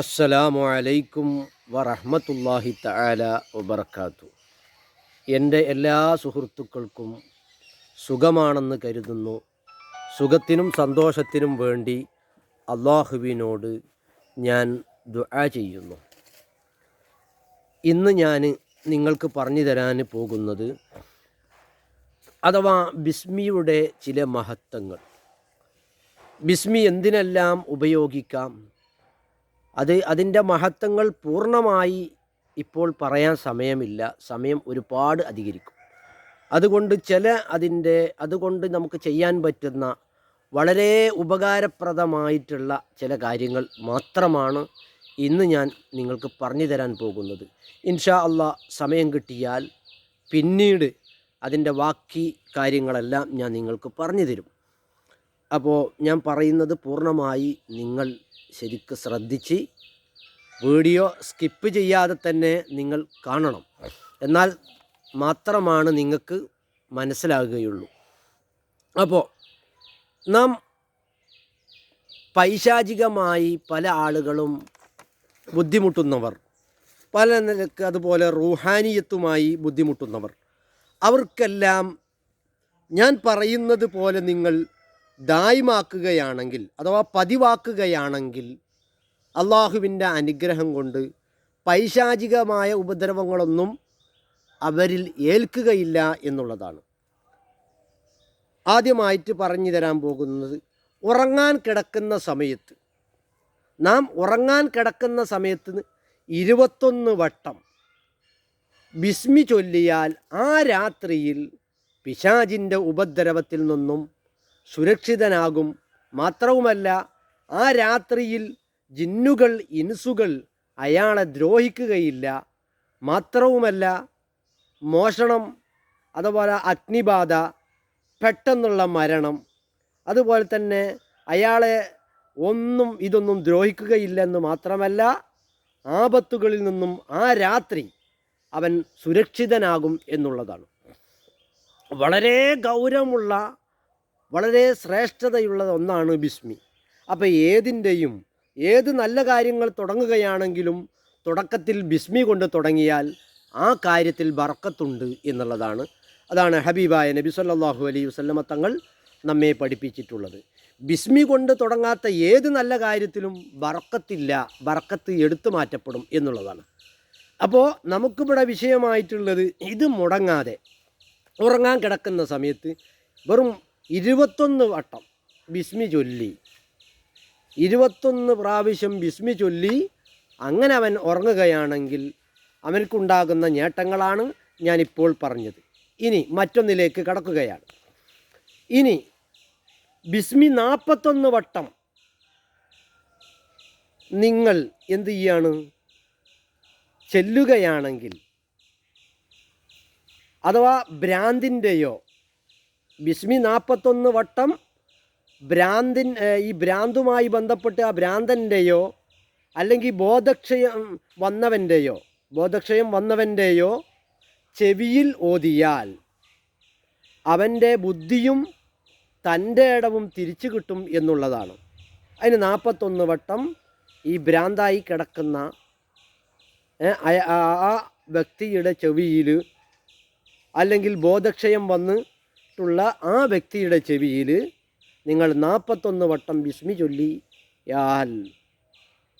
അസ്സലാമു അലൈക്കും വറഹ്മത്തുള്ളാഹി തആല വബർക്കാത്തു എന്റെ എല്ലാ സുഹൃത്തുക്കൾക്കും സുഖമാണെന്ന് കരുതുന്നു. സുഖത്തിനും സന്തോഷത്തിനും വേണ്ടി അള്ളാഹുവിനോട് ഞാൻ ദുആ ചെയ്യുന്നു. ഇന്ന് ഞാൻ നിങ്ങൾക്ക് പറഞ്ഞു തരാൻ പോകുന്നത് അഥവാ ബിസ്മിയുടെ ചില മഹത്വങ്ങൾ. ബിസ്മി എന്തിനെല്ലാം ഉപയോഗിക്കാം? അത് അതിന്റെ മഹത്വങ്ങൾ പൂർണമായി ഇപ്പോൾ പറയാൻ സമയമില്ല. സമയം ഒരുപാട് അധികരിക്കും. അതുകൊണ്ട് ചില അതിന്റെ അതുകൊണ്ട് നമുക്ക് ചെയ്യാൻ പറ്റുന്ന വളരെ ഉപകാരപ്രദമായിട്ടുള്ള ചില കാര്യങ്ങൾ മാത്രമാണ് ഇന്ന് ഞാൻ നിങ്ങൾക്ക് പറഞ്ഞു തരാൻ പോകുന്നത്. ഇൻഷാ അള്ളാ സമയം കിട്ടിയാൽ പിന്നീട് അതിന്റെ ബാക്കി കാര്യങ്ങളെല്ലാം ഞാൻ നിങ്ങൾക്ക് പറഞ്ഞു തരും. അപ്പോൾ ഞാൻ പറയുന്നത് പൂർണമായി നിങ്ങൾ ശരിക്ക് ശ്രദ്ധിച്ച് വീഡിയോ സ്കിപ്പ് ചെയ്യാതെ തന്നെ നിങ്ങൾ കാണണം. എന്നാൽ മാത്രമാണ് നിങ്ങൾക്ക് മനസ്സിലാകുകയുള്ളൂ. അപ്പോൾ നാം പൈശാചികമായി പല ആളുകളും ബുദ്ധിമുട്ടുന്നവർ പല നിലയ്ക്ക് അതുപോലെ റൂഹാനിയത്തുമായി ബുദ്ധിമുട്ടുന്നവർ അവർക്കെല്ലാം ഞാൻ പറയുന്നത് പോലെ നിങ്ങൾ ദായ്മാക്കുകയാണെങ്കിൽ അഥവാ പതിവാക്കുകയാണെങ്കിൽ അള്ളാഹുവിന്റെ അനുഗ്രഹം കൊണ്ട് പൈശാചികമായ ഉപദ്രവങ്ങളൊന്നും അവരിൽ ഏൽക്കുകയില്ല എന്നുള്ളതാണ്. ആദ്യമായിട്ട് പറഞ്ഞു തരാൻ പോകുന്നത് ഉറങ്ങാൻ കിടക്കുന്ന സമയത്ത് നാം ഉറങ്ങാൻ കിടക്കുന്ന സമയത്ത് ഇരുപത്തൊന്ന് വട്ടം ബിസ്മി ചൊല്ലിയാൽ ആ രാത്രിയിൽ പിശാചിന്റെ ഉപദ്രവത്തിൽ നിന്നും സുരക്ഷിതനാകും. മാത്രവുമല്ല ആ രാത്രിയിൽ ജിന്നുകൾ ഇൻസുകൾ അയാളെ ദ്രോഹിക്കുകയില്ല. മാത്രവുമല്ല മോഷണം അതുപോലെ അഗ്നിബാധ പെട്ടെന്നുള്ള മരണം അതുപോലെ തന്നെ അയാളെ ഒന്നും ഇതൊന്നും ദ്രോഹിക്കുകയില്ലെന്ന് മാത്രമല്ല ആപത്തുകളിൽ നിന്നും ആ രാത്രി അവൻ സുരക്ഷിതനാകും എന്നുള്ളതാണ്. വളരെ ഗൗരവമുള്ള വളരെ ശ്രേഷ്ഠതയുള്ള ഒന്നാണ് ബിസ്മി. അപ്പോൾ ഏതിന്റെയും ഏത് നല്ല കാര്യങ്ങൾ തുടങ്ങുകയാണെങ്കിലും തുടക്കത്തിൽ ബിസ്മി കൊണ്ട് തുടങ്ങിയാൽ ആ കാര്യത്തിൽ ബർക്കത്തുണ്ട് എന്നുള്ളതാണ്. അതാണ് ഹബീബായ നബി സല്ലാഹു അലൈ വസല്ലമ തങ്ങൾ നമ്മെ പഠിപ്പിച്ചിട്ടുള്ളത്. ബിസ്മി കൊണ്ട് തുടങ്ങാത്ത ഏത് നല്ല കാര്യത്തിലും ബർക്കത്തില്ല ബർക്കത്ത് എടുത്തു മാറ്റപ്പെടും എന്നുള്ളതാണ്. അപ്പോൾ നമുക്കിവിടെ വിഷയമായിട്ടുള്ളത് ഇത് മുടങ്ങാതെ ഉറങ്ങാൻ കിടക്കുന്ന സമയത്ത് വെറും ഇരുപത്തൊന്ന് വട്ടം ബിസ്മി ചൊല്ലി. ഇരുപത്തൊന്ന് പ്രാവശ്യം ബിസ്മി ചൊല്ലി. അങ്ങനെ അവൻ ഉറങ്ങുകയാണെങ്കിൽ അവനക്കുണ്ടാകുന്ന നേട്ടങ്ങളാണ് ഞാനിപ്പോൾ പറഞ്ഞത്. ഇനി മറ്റൊന്നിലേക്ക് കടക്കുകയാണ്. ഇനി ബിസ്മി നാൽപ്പത്തൊന്ന് വട്ടം നിങ്ങൾ എന്തു ചെയ്യാണ്? ചെല്ലുകയാണെങ്കിൽ അഥവാ ഭ്രാന്തിന്റെയോ ബിസ്മി നാൽപ്പത്തൊന്ന് വട്ടം ഭ്രാന്തിൻ ഈ ഭ്രാന്തുമായി ബന്ധപ്പെട്ട് ആ ഭ്രാന്തന്റെയോ അല്ലെങ്കിൽ ബോധക്ഷയം വന്നവന്റെയോ ബോധക്ഷയം വന്നവന്റെയോ ചെവിയിൽ ഓതിയാൽ അവന്റെ ബുദ്ധിയും തന്റെ ഇടവും തിരിച്ചു കിട്ടും എന്നുള്ളതാണ്. അതിന് നാൽപ്പത്തൊന്ന് വട്ടം ഈ ഭ്രാന്തായി കിടക്കുന്ന ആ വ്യക്തിയുടെ ചെവിയിൽ അല്ലെങ്കിൽ ബോധക്ഷയം വന്നിട്ടുള്ള ആ വ്യക്തിയുടെ ചെവിയിൽ നിങ്ങൾ നാൽപ്പത്തൊന്ന് വട്ടം ബിസ്മി ചൊല്ലിയാൽ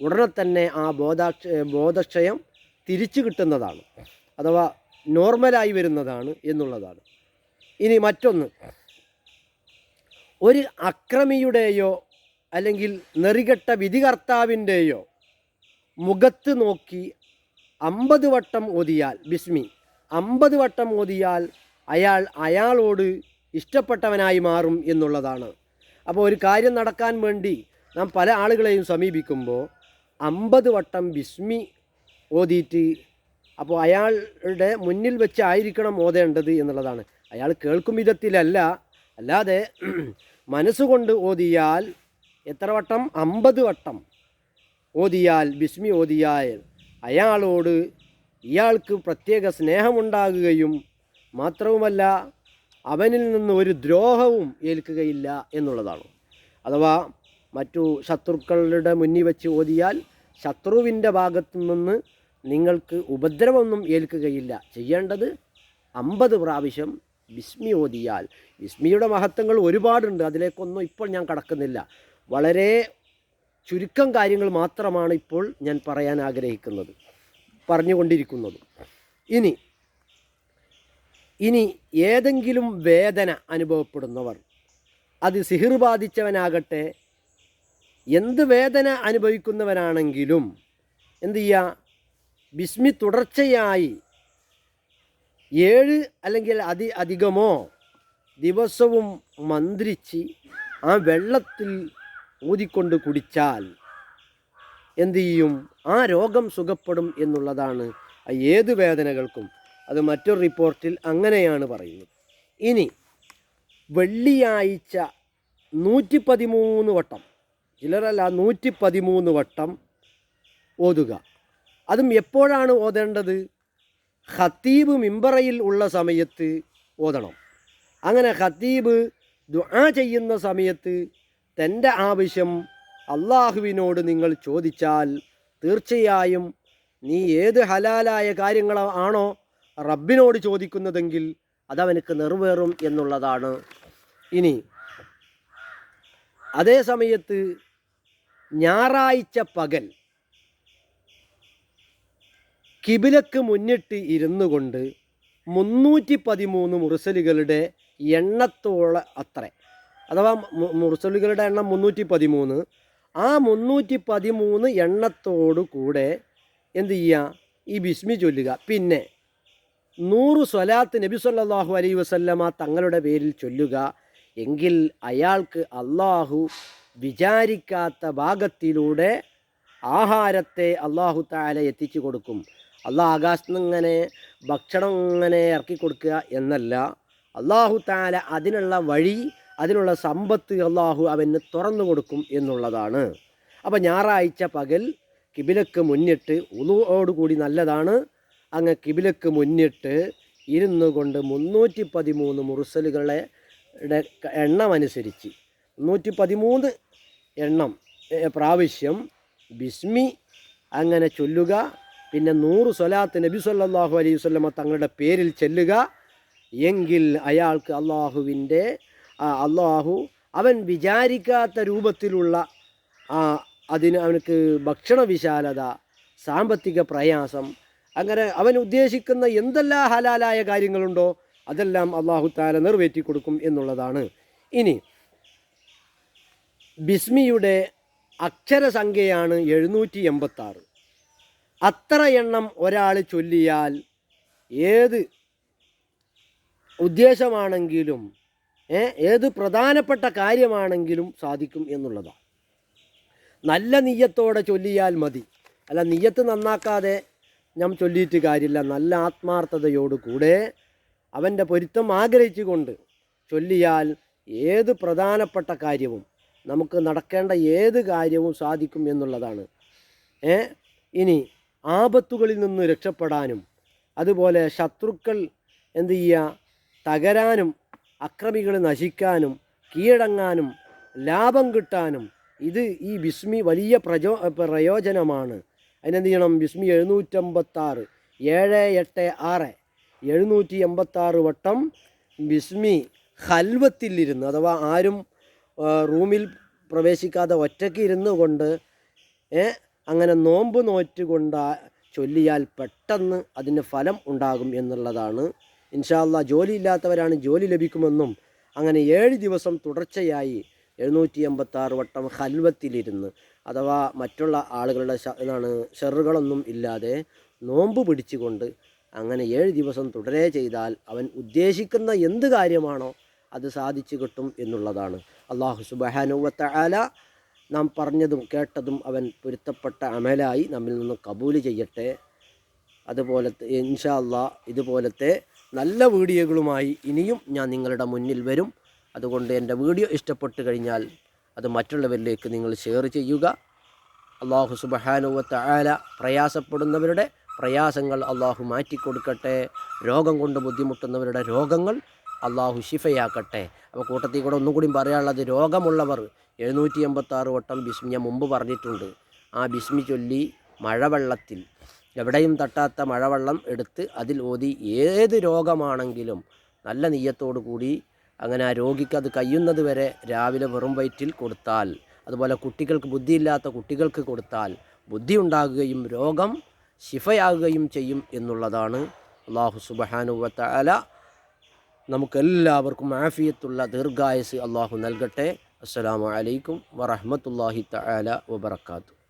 ഉടനെ തന്നെ ആ ബോധാക്ഷ ബോധക്ഷയം തിരിച്ചു കിട്ടുന്നതാണ്. അഥവാ നോർമലായി വരുന്നതാണ് എന്നുള്ളതാണ്. ഇനി മറ്റൊന്ന്. ഒരു അക്രമിയുടെയോ അല്ലെങ്കിൽ നെറികെട്ട വിധികർത്താവിന്റെയോ മുഖത്ത് നോക്കി അമ്പത് വട്ടം ഓതിയാൽ ബിസ്മി അമ്പത് വട്ടം ഓതിയാൽ അയാൾ അയാളോട് ഇഷ്ടപ്പെട്ടവനായി മാറും എന്നുള്ളതാണ്. അപ്പോൾ ഒരു കാര്യം നടക്കാൻ വേണ്ടി നാം പല ആളുകളെയും സമീപിക്കുമ്പോൾ അമ്പത് വട്ടം ബിസ്മി ഓതിയിട്ട് അപ്പോൾ അയാളുടെ മുന്നിൽ വെച്ചായിരിക്കണം ഓതേണ്ടത് എന്നുള്ളതാണ്. അയാൾ കേൾക്കും വിധത്തിലല്ല അല്ലാതെ മനസ്സുകൊണ്ട് ഓതിയാൽ എത്ര വട്ടം? അമ്പത് വട്ടം ഓതിയാൽ ബിസ്മി ഓതിയാൽ അയാളോട് ഇയാൾക്ക് പ്രത്യേക സ്നേഹമുണ്ടാകുകയും മാത്രവുമല്ല അവനിൽ നിന്ന് ഒരു ദ്രോഹവും ഏൽക്കുകയില്ല എന്നുള്ളതാണ്. അഥവാ മറ്റു ശത്രുക്കളുടെ മുന്നിൽ വെച്ച് ഓതിയാൽ ശത്രുവിന്റെ ഭാഗത്തു നിന്ന് നിങ്ങൾക്ക് ഉപദ്രവമൊന്നും ഏൽക്കുകയില്ല. ചെയ്യേണ്ടത് അമ്പത് പ്രാവശ്യം ബിസ്മി ഓതിയാൽ. ബിസ്മിയുടെ മഹത്വങ്ങൾ ഒരുപാടുണ്ട് അതിലേക്കൊന്നും ഇപ്പോൾ ഞാൻ കടക്കുന്നില്ല. വളരെ ചുരുക്കം കാര്യങ്ങൾ മാത്രമാണ് ഇപ്പോൾ ഞാൻ പറയാൻ ആഗ്രഹിക്കുന്നത് പറഞ്ഞുകൊണ്ടിരിക്കുന്നത്. ഇനി ഇനി ഏതെങ്കിലും വേദന അനുഭവപ്പെടുന്നവർ അത് സിഹിർ ബാധിച്ചവനാകട്ടെ എന്ത് വേദന അനുഭവിക്കുന്നവനാണെങ്കിലും എന്തു ചെയ്യുക ബിസ്മി തുടർച്ചയായി ഏഴ് അല്ലെങ്കിൽ അതി അധികമോ ദിവസവും മന്ത്രിച്ച് ആ വെള്ളത്തിൽ ഊതിക്കൊണ്ട് കുടിച്ചാൽ എന്തു ചെയ്യും? ആ രോഗം സുഖപ്പെടും എന്നുള്ളതാണ് ഏത് വേദനകൾക്കും അത് മറ്റൊരു റിപ്പോർട്ടിൽ അങ്ങനെയാണ് പറയുന്നത്. ഇനി വെള്ളിയാഴ്ച നൂറ്റി പതിമൂന്ന് വട്ടം ചിലരല്ല നൂറ്റി പതിമൂന്ന് വട്ടം ഓതുക. അതും എപ്പോഴാണ് ഓതേണ്ടത്? ഖത്തീബ് മിമ്പറയിൽ ഉള്ള സമയത്ത് ഓതണം. അങ്ങനെ ഖത്തീബ് ദുആ ചെയ്യുന്ന സമയത്ത് തന്റെ ആവശ്യം അള്ളാഹുവിനോട് നിങ്ങൾ ചോദിച്ചാൽ തീർച്ചയായും നീ ഏത് ഹലാലായ കാര്യങ്ങൾ ആണോ റബ്ബിനോട് ചോദിക്കുന്നതെങ്കിൽ അതവനക്ക് നിറവേറും എന്നുള്ളതാണ്. ഇനി അതേ സമയത്ത് ഞായറാഴ്ച പകൽ കിബിലക്ക് മുന്നിട്ട് ഇരുന്നു കൊണ്ട് മുന്നൂറ്റി പതിമൂന്ന് മുറിസലുകളുടെ എണ്ണത്തോള അത്ര. അഥവാ മുറിസലുകളുടെ എണ്ണം മുന്നൂറ്റി പതിമൂന്ന് ആ മുന്നൂറ്റി പതിമൂന്ന് എണ്ണത്തോടു കൂടെ എന്ത് ചെയ്യുക? ഈ ബിസ്മി ചൊല്ലുക. പിന്നെ നൂറ് സ്വലാത്ത് നബി സല്ലാഹു അലൈ വസല്ലമ തങ്ങളുടെ പേരിൽ ചൊല്ലുക. എങ്കിൽ അയാൾക്ക് അള്ളാഹു വിചാരിക്കാത്ത ഭാഗത്തിലൂടെ ആഹാരത്തെ അള്ളാഹു താല എത്തിച്ചു കൊടുക്കും. അള്ളാഹ് ആകാശത്ത് ഇങ്ങനെ ഭക്ഷണം ഇങ്ങനെ ഇറക്കി കൊടുക്കുക എന്നല്ല. അള്ളാഹു താല അതിനുള്ള വഴി അതിനുള്ള സമ്പത്ത് അള്ളാഹു അവന് തുറന്നു കൊടുക്കും എന്നുള്ളതാണ്. അപ്പോൾ ഞായറാഴ്ച പകൽ കിബിലക്ക് മുന്നിട്ട് ഉളുവോടുകൂടി നല്ലതാണ്. അങ്ങ് കിബിലക്ക് മുന്നിട്ട് ഇരുന്നു കൊണ്ട് മുന്നൂറ്റി പതിമൂന്ന് മുറുസലുകളെ എണ്ണമനുസരിച്ച് എണ്ണം മുന്നൂറ്റി പതിമൂന്ന് എണ്ണം പ്രാവശ്യം ബിസ്മി അങ്ങനെ ചൊല്ലുക പിന്നെ നൂറ് സ്വലാത്ത് നബി സല്ലാഹു അലൈഹി വസല്ലമ തങ്ങളുടെ പേരിൽ ചെല്ലുക. എങ്കിൽ അയാൾക്ക് അള്ളാഹുവിന്റെ അള്ളാഹു അവൻ വിചാരിക്കാത്ത രൂപത്തിലുള്ള അതിന് അവനക്ക് ഭക്ഷണ വിശാലത സാമ്പത്തിക പ്രയാസം അങ്ങനെ അവൻ ഉദ്ദേശിക്കുന്ന എന്തെല്ലാം ഹലാലായ കാര്യങ്ങളുണ്ടോ അതെല്ലാം അള്ളാഹു താല നിറവേറ്റി കൊടുക്കും എന്നുള്ളതാണ്. ഇനി ബിസ്മിയുടെ അക്ഷരസംഖ്യയാണ് എഴുന്നൂറ്റി എൺപത്താറ് അത്ര എണ്ണം ഒരാൾ ചൊല്ലിയാൽ ഏത് ഉദ്ദേശമാണെങ്കിലും ഏത് പ്രധാനപ്പെട്ട കാര്യമാണെങ്കിലും സാധിക്കും എന്നുള്ളതാണ്. നല്ല നീയത്തോടെ ചൊല്ലിയാൽ മതി. അല്ല നീയത്ത് നന്നാക്കാതെ ഞാൻ ചൊല്ലിയിട്ട് കാര്യമില്ല. നല്ല ആത്മാർത്ഥതയോട് കൂടെ അവന്റെ പൊരുത്തം ആഗ്രഹിച്ചുകൊണ്ട് ചൊല്ലിയാൽ ഏത് പ്രധാനപ്പെട്ട കാര്യവും നമുക്ക് നടക്കേണ്ട ഏത് കാര്യവും സാധിക്കും എന്നുള്ളതാണ്. ഏ? ഇനി ആപത്തുകളിൽ നിന്ന് രക്ഷപ്പെടാനും അതുപോലെ ശത്രുക്കൾ എന്ത് ചെയ്യുക? തകരാനും അക്രമികൾ നശിക്കാനും കീഴടങ്ങാനും ലാഭം കിട്ടാനും ഇത് ഈ ബിസ്മി വലിയ പ്രചോ പ്രയോജനമാണ്. അതിനെന്ത് ചെയ്യണം ബിസ്മി എഴുന്നൂറ്റമ്പത്താറ്. ഏഴ് എട്ട് ആറ്. എഴുന്നൂറ്റി എൺപത്താറ് വട്ടം ബിസ്മി ഹൽവത്തിലിരുന്ന് അഥവാ ആരും റൂമിൽ പ്രവേശിക്കാതെ ഒറ്റയ്ക്ക് ഇരുന്നു കൊണ്ട് അങ്ങനെ നോമ്പ് നോറ്റുകൊണ്ട് ചൊല്ലിയാൽ പെട്ടെന്ന് അതിന് ഫലം ഉണ്ടാകും എന്നുള്ളതാണ്. ഇൻഷാല്ല ജോലി ഇല്ലാത്തവരാണ് ജോലി ലഭിക്കുമെന്നും അങ്ങനെ ഏഴ് ദിവസം തുടർച്ചയായി എഴുന്നൂറ്റി എൺപത്താറ് വട്ടം ഹൽവത്തിലിരുന്ന് അഥവാ മറ്റുള്ള ആളുകളുടെ എന്താണ് ഷെറുകളൊന്നും ഇല്ലാതെ നോമ്പ് പിടിച്ചുകൊണ്ട് അങ്ങനെ ഏഴ് ദിവസം തുടരെ ചെയ്താൽ അവൻ ഉദ്ദേശിക്കുന്ന എന്ത് കാര്യമാണോ അത് സാധിച്ചു കിട്ടും എന്നുള്ളതാണ്. അള്ളാഹു സുബഹാനുവത്ത ആല നാം പറഞ്ഞതും കേട്ടതും അവൻ പൊരുത്തപ്പെട്ട അമലായി നമ്മിൽ നിന്ന് കബൂൽ ചെയ്യട്ടെ. അതുപോലത്തെ ഇൻഷാ അള്ളാ ഇതുപോലത്തെ നല്ല വീഡിയോകളുമായി ഇനിയും ഞാൻ നിങ്ങളുടെ മുന്നിൽ വരും. അതുകൊണ്ട് എന്റെ വീഡിയോ ഇഷ്ടപ്പെട്ട് കഴിഞ്ഞാൽ അത് മറ്റുള്ളവരിലേക്ക് നിങ്ങൾ ഷെയർ ചെയ്യുക. അള്ളാഹു സുബഹാനുവത്ത ആല പ്രയാസപ്പെടുന്നവരുടെ പ്രയാസങ്ങൾ അള്ളാഹു മാറ്റിക്കൊടുക്കട്ടെ. രോഗം കൊണ്ട് ബുദ്ധിമുട്ടുന്നവരുടെ രോഗങ്ങൾ അള്ളാഹു ഷിഫയാക്കട്ടെ അപ്പോൾ കൂട്ടത്തിൽ കൂടെ ഒന്നും കൂടി പറയാനുള്ളത് രോഗമുള്ളവർ എഴുന്നൂറ്റി എൺപത്താറ് വട്ടം ബിസ്മി ഞാൻ മുമ്പ് പറഞ്ഞിട്ടുണ്ട്. ആ ബിസ്മി ചൊല്ലി മഴവെള്ളത്തിൽ എവിടെയും തട്ടാത്ത മഴവെള്ളം എടുത്ത് അതിൽ ഓതി ഏത് രോഗമാണെങ്കിലും നല്ല നീയത്തോടു കൂടി അങ്ങനെ ആ രോഗിക്ക് അത് കഴിയുന്നത് വരെ രാവിലെ വെറും വയറ്റിൽ കൊടുത്താൽ അതുപോലെ കുട്ടികൾക്ക് ബുദ്ധിയില്ലാത്ത കുട്ടികൾക്ക് കൊടുത്താൽ ബുദ്ധി ഉണ്ടാകുകയും രോഗം ശിഫയാകുകയും ചെയ്യും എന്നുള്ളതാണ് അള്ളാഹു സുബഹാനുവത്ത അല നമുക്കെല്ലാവർക്കും ആഫിയത്തുള്ള ദീർഘായുസ് അള്ളാഹു നൽകട്ടെ. അസ്സലാമു അലൈക്കും വറഹ്മത്തുള്ളാഹി തആല വബറകാതുഹു.